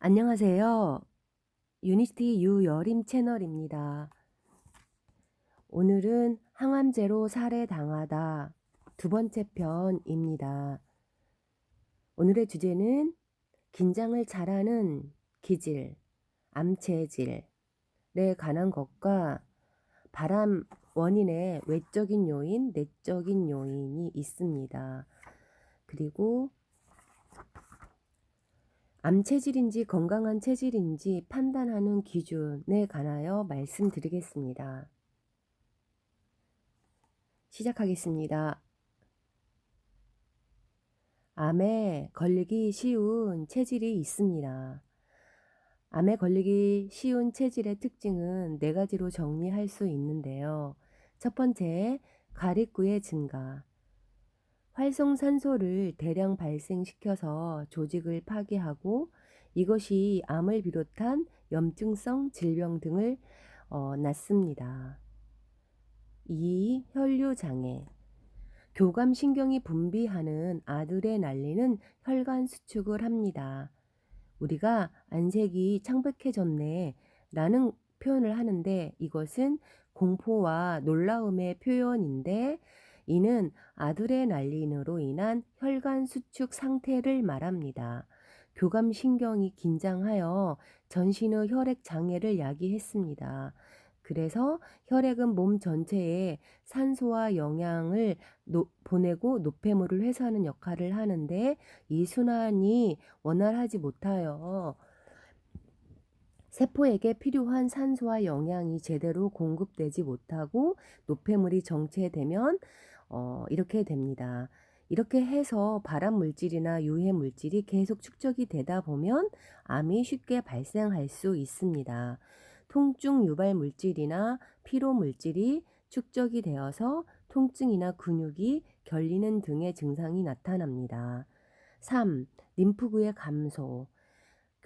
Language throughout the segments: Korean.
안녕하세요. 유니티 유여림 채널입니다. 오늘은 항암제로 살해당하다 두 번째 편입니다. 오늘의 주제는 긴장을 잘하는 기질, 암체질에 관한 것과 바람 원인의 외적인 요인, 내적인 요인이 있습니다. 그리고 암 체질인지 건강한 체질인지 판단하는 기준에 관하여 말씀드리겠습니다. 시작하겠습니다. 암에 걸리기 쉬운 체질이 있습니다. 암에 걸리기 쉬운 체질의 특징은 네 가지로 정리할 수 있는데요. 첫 번째, 가립구의 증가. 활성산소를 대량 발생시켜서 조직을 파괴하고 이것이 암을 비롯한 염증성 질병 등을 어, 낳습니다. 2. 혈류장애 교감신경이 분비하는 아드레날린은 혈관 수축을 합니다. 우리가 안색이 창백해졌네 라는 표현을 하는데 이것은 공포와 놀라움의 표현인데 이는 아드레날린으로 인한 혈관 수축 상태를 말합니다. 교감신경이 긴장하여 전신의 혈액 장애를 야기했습니다. 그래서 혈액은 몸 전체에 산소와 영양을 노, 보내고 노폐물을 회수하는 역할을 하는데 이 순환이 원활하지 못하여 세포에게 필요한 산소와 영양이 제대로 공급되지 못하고 노폐물이 정체되면 어, 이렇게 됩니다. 이렇게 해서 발암 물질이나 유해 물질이 계속 축적이 되다 보면 암이 쉽게 발생할 수 있습니다. 통증 유발 물질이나 피로 물질이 축적이 되어서 통증이나 근육이 결리는 등의 증상이 나타납니다. 3. 림프구의 감소.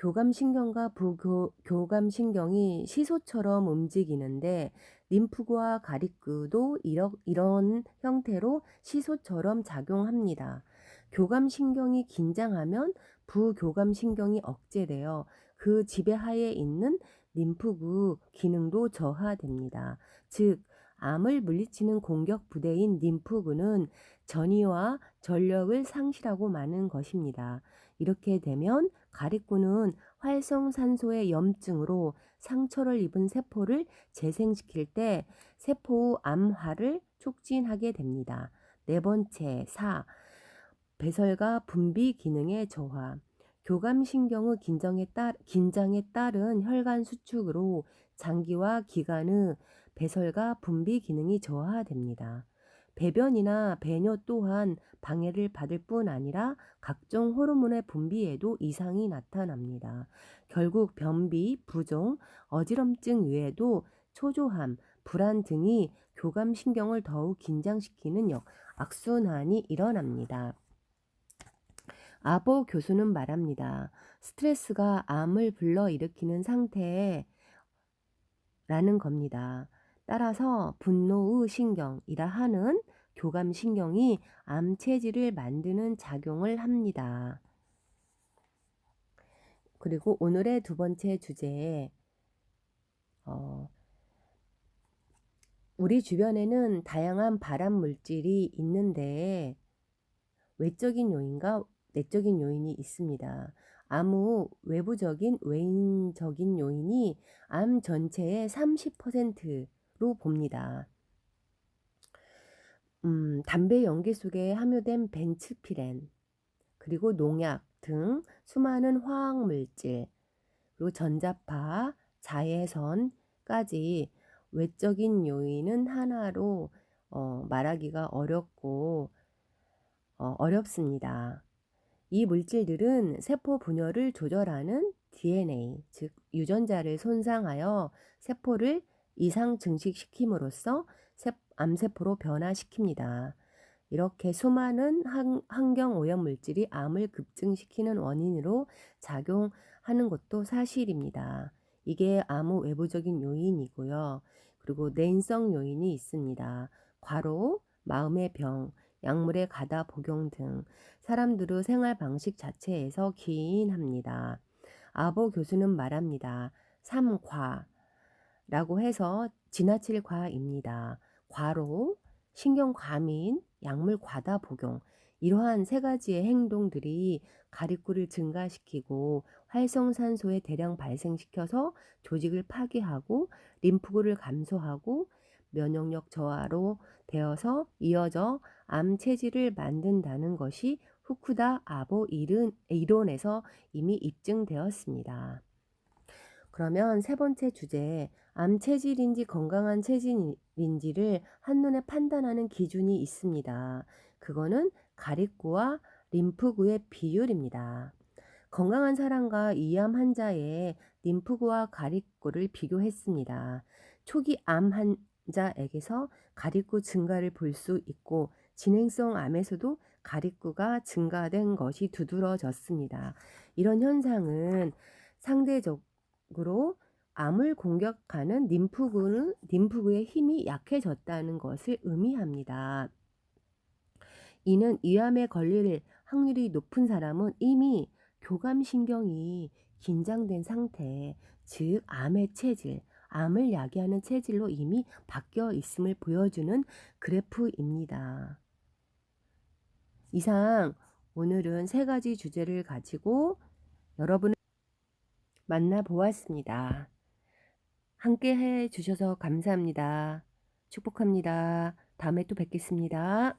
교감신경과 부교감신경이 시소처럼 움직이는데 림프구와 가립구도 이러, 이런 형태로 시소처럼 작용합니다. 교감신경이 긴장하면 부교감신경이 억제되어 그 지배하에 있는 림프구 기능도 저하됩니다. 즉, 암을 물리치는 공격 부대인 림프구는 전이와 전력을 상실하고 마는 것입니다. 이렇게 되면 가립구는 활성산소의 염증으로 상처를 입은 세포를 재생시킬 때 세포 암화를 촉진하게 됩니다. 네 번째, 4. 배설과 분비 기능의 저하. 교감신경의 긴장에, 따, 긴장에 따른 혈관 수축으로 장기와 기관의 배설과 분비 기능이 저하됩니다. 배변이나 배뇨 또한 방해를 받을 뿐 아니라 각종 호르몬의 분비에도 이상이 나타납니다. 결국 변비, 부종, 어지럼증 외에도 초조함, 불안 등이 교감신경을 더욱 긴장시키는 역, 악순환이 일어납니다. 아보 교수는 말합니다. 스트레스가 암을 불러일으키는 상태라는 겁니다. 따라서 분노의 신경이라 하는 교감신경이 암 체질을 만드는 작용을 합니다. 그리고 오늘의 두 번째 주제, 어, 우리 주변에는 다양한 발암 물질이 있는데 외적인 요인과 내적인 요인이 있습니다. 아무 외부적인 외인적인 요인이 암 전체의 30% 로 봅니다. 음, 담배 연기 속에 함유된 벤츠피렌, 그리고 농약 등 수많은 화학 물질, 그리고 전자파, 자외선까지 외적인 요인은 하나로 어, 말하기가 어렵고 어, 어렵습니다. 이 물질들은 세포 분열을 조절하는 DNA, 즉 유전자를 손상하여 세포를 이상 증식시킴으로써 암세포로 변화시킵니다. 이렇게 수많은 환경 오염 물질이 암을 급증시키는 원인으로 작용하는 것도 사실입니다. 이게 암의 외부적인 요인이고요. 그리고 내인성 요인이 있습니다. 과로, 마음의 병, 약물의 가다 복용 등 사람들의 생활 방식 자체에서 기인합니다. 아보 교수는 말합니다. 삼과 라고 해서 지나칠 과입니다. 과로, 신경 과민, 약물 과다 복용 이러한 세 가지의 행동들이 가립구를 증가시키고 활성산소에 대량 발생시켜서 조직을 파괴하고 림프구를 감소하고 면역력 저하로 되어서 이어져 암 체질을 만든다는 것이 후쿠다 아보 이른- 이론에서 이미 입증되었습니다. 그러면 세 번째 주제, 암 체질인지 건강한 체질인지를 한눈에 판단하는 기준이 있습니다. 그거는 가립구와 림프구의 비율입니다. 건강한 사람과 이암 환자의 림프구와 가립구를 비교했습니다. 초기 암 환자에게서 가립구 증가를 볼 수 있고 진행성 암에서도 가립구가 증가된 것이 두드러졌습니다. 이런 현상은 상대적 으로 암을 공격하는 림프구는 림프구의 힘이 약해졌다는 것을 의미합니다. 이는 이암에 걸릴 확률이 높은 사람은 이미 교감신경이 긴장된 상태, 즉 암의 체질, 암을 야기하는 체질로 이미 바뀌어 있음을 보여주는 그래프입니다. 이상 오늘은 세 가지 주제를 가지고 여러분을 만나보았습니다. 함께 해 주셔서 감사합니다. 축복합니다. 다음에 또 뵙겠습니다.